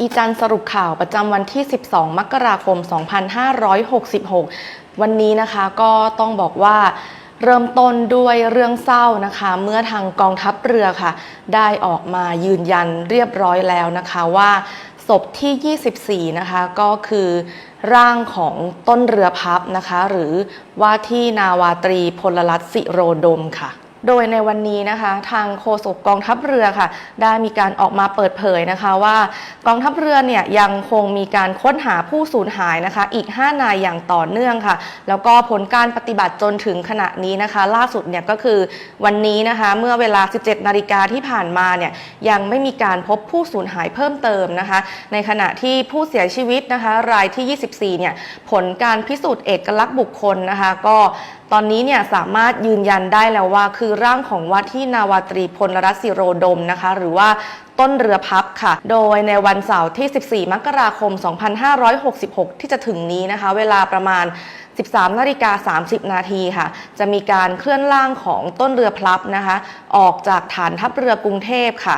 อีจันสรุปข่าวประจำวันที่ 12 มกราคม 2566 วันนี้นะคะก็ต้องบอกว่าเริ่มต้นด้วยเรื่องเศร้านะคะ เมื่อทางกองทัพเรือค่ะ ได้ออกมายืนยันเรียบร้อยแล้วนะคะว่าศพที่ 24 นะคะ ก็คือร่างของต้นเรือพับนะคะ หรือว่าที่นาวาตรีพลรัตน์สิโรดมค่ะ โดยในวันนี้นะคะทางโฆษกกองทัพเรือค่ะ ได้มีการออกมาเปิดเผยนะคะว่ากองทัพเรือเนี่ยยังคงมีการค้นหาผู้สูญหายนะคะ อีก 5 นายอย่างต่อเนื่องค่ะ แล้วก็ผลการปฏิบัติจนถึงขณะนี้นะคะ ล่าสุดเนี่ยก็คือวันนี้นะคะเมื่อเวลา 17 นาฬิกาที่ผ่านมาเนี่ยยังไม่มีการพบผู้สูญหายเพิ่มเติมนะคะ ในขณะที่ผู้เสียชีวิตนะคะ รายที่ 24เนี่ยผลการพิสูจน์เอกลักษณ์บุคคลนะคะ ก็ ตอนนี้เนี่ยสามารถยืนยันได้แล้วว่า คือร่างของว่าที่นาวาตรีพลรัตศิโรดมนะคะ หรือว่าต้นเรือพับค่ะ โดยในวันเสาร์ที่ 14 มกราคม 2566 ที่จะถึงนี้นะคะ เวลาประมาณ 13นาฬิกา30 นาทีค่ะ จะมีการเคลื่อนล่างของต้นเรือพลับนะคะ ออกจากฐานทัพเรือกรุงเทพค่ะ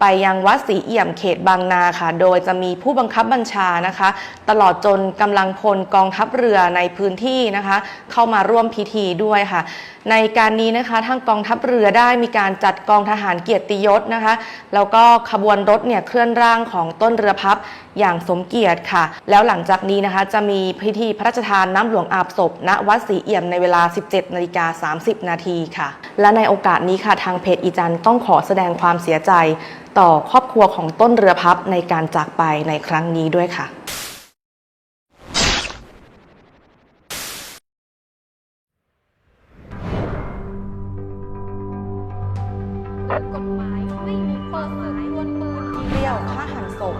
ไปยังวัดศรีเอี่ยมเขตบางนาค่ะ โดยจะมีผู้บังคับบัญชานะคะ ตลอดจนกำลังพลกองทัพเรือในพื้นที่นะคะ เข้ามาร่วมพิธีด้วยค่ะ ในการนี้นะคะทางกองทัพเรือได้มีการจัดกองทหารเกียรติยศนะคะ แล้วก็ขบวนรถเนี่ยเคลื่อนร่างของต้นเรือพับอย่างสมเกียรติค่ะ แล้วหลังจากนี้นะคะจะมีพิธีพระราชทานน้ำหลวงอาบศพณวัดศรีเอี่ยมในเวลา 17นาฬิกา30 นาทีค่ะ และในโอกาสนี้ค่ะทางเพจอีจันต้องขอแสดงความเสียใจต่อครอบครัวของต้นเรือพับในการจากไปในครั้งนี้ด้วยค่ะกฎหมายไม่มีเปิดเผยวลปืนเปรี้ยวฆ่าหันศพ